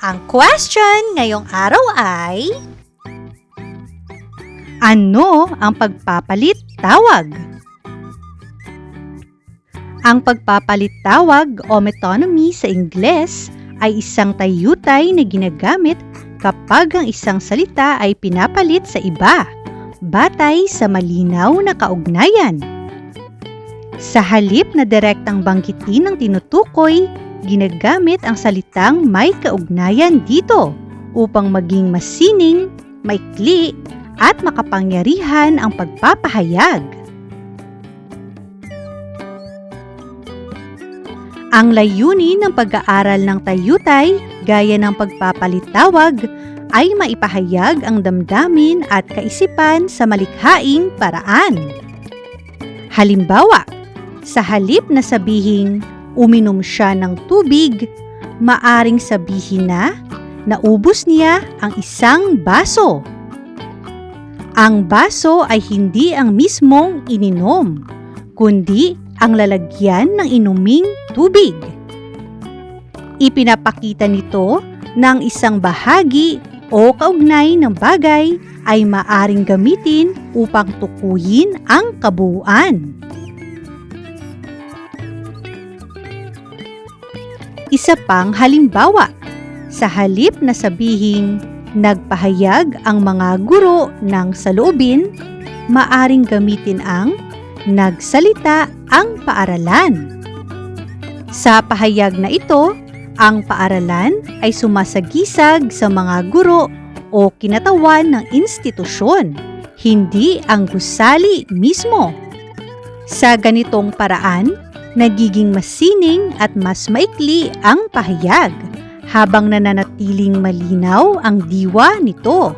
Ang question ngayong araw ay... Ano ang pagpapalit tawag? Ang pagpapalit tawag o metonymy sa Ingles ay isang tayutay na ginagamit kapag ang isang salita ay pinapalit sa iba, batay sa malinaw na kaugnayan. Sa halip na direktang banggitin ng tinutukoy, ginagamit ang salitang may kaugnayan dito upang maging masining, maikli, at makapangyarihan ang pagpapahayag. Ang layunin ng pag-aaral ng tayutay gaya ng pagpapalitawag ay maipahayag ang damdamin at kaisipan sa malikhaing paraan. Halimbawa, sa halip na sabihing uminom siya ng tubig, maaring sabihin na naubos niya ang isang baso. Ang baso ay hindi ang mismong ininom, kundi ang lalagyan ng inuming tubig. Ipinapakita nito ng isang bahagi o kaugnay ng bagay ay maaring gamitin upang tukuyin ang kabuuan. Isa pang halimbawa, sa halip na sabihing nagpahayag ang mga guro ng saloobin, maaring gamitin ang nagsalita ang paaralan. Sa pahayag na ito, ang paaralan ay sumasagisag sa mga guro o kinatawan ng institusyon, hindi ang gusali mismo. Sa ganitong paraan, nagiging masining at mas maikli ang pahayag habang nananatiling malinaw ang diwa nito.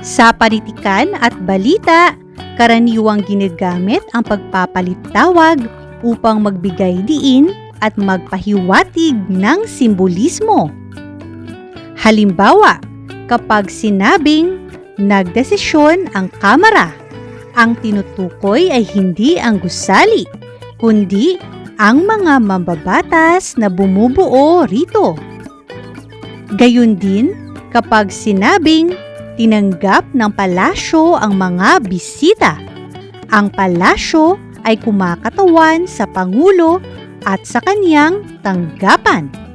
Sa politikan at balita, karaniwang ginagamit ang pagpapalit-tawag upang magbigay diin at magpahiwatig ng simbolismo. Halimbawa, kapag sinabing nagdesisyon ang kamara, ang tinutukoy ay hindi ang gusali, kundi ang mga mambabatas na bumubuo rito. Gayun din kapag sinabing tinanggap ng palasyo ang mga bisita. Ang palasyo ay kumakatawan sa Pangulo at sa kanyang tanggapan.